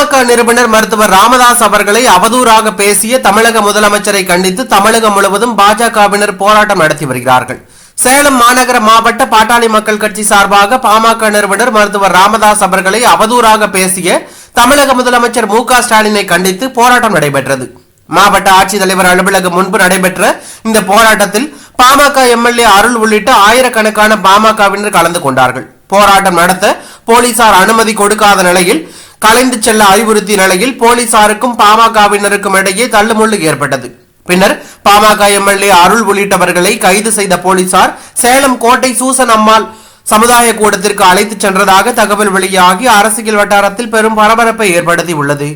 பாமக நிறுவனர் மருத்துவர் ராமதாஸ் அவர்களை அவதூறாக பேசிய தமிழக முதலமைச்சரை கண்டித்து தமிழகம் முழுவதும் பாஜகவினர் போராட்டம் நடத்தி வருகிறார்கள். சேலம் மாநகர மாவட்ட பாட்டாளி மக்கள் கட்சி சார்பாக பாமக நிறுவனர் மருத்துவர் ராமதாஸ் அவர்களை அவதூறாக பேசிய தமிழக முதலமைச்சர் மு க ஸ்டாலினை கண்டித்து போராட்டம் நடைபெற்றது. மாவட்ட ஆட்சித்தலைவர் அலுவலகம் முன்பு நடைபெற்ற இந்த போராட்டத்தில் பாமக எம்எல்ஏ அருள் உள்ளிட்ட ஆயிரக்கணக்கான பாமகவினர் கலந்து கொண்டார்கள். போராட்டம் நடத்த போலீசார் அனுமதி கொடுக்காத நிலையில் கலைந்து செல்ல அறிவுறுத்திய நிலையில் போலீசாருக்கும் பாமகவினருக்கும் இடையே தள்ளுமுள்ளு ஏற்பட்டது. பின்னர் பாமக எம்எல்ஏ அருள் உள்ளிட்டவர்களை கைது செய்த போலீசார் சேலம் கோட்டை சூசன் அம்மாள் சமுதாய கூடத்திற்கு அழைத்துச் சென்றதாக தகவல் வெளியாகி அரசியல் வட்டாரத்தில் பெரும் பரபரப்பை ஏற்படுத்தி உள்ளது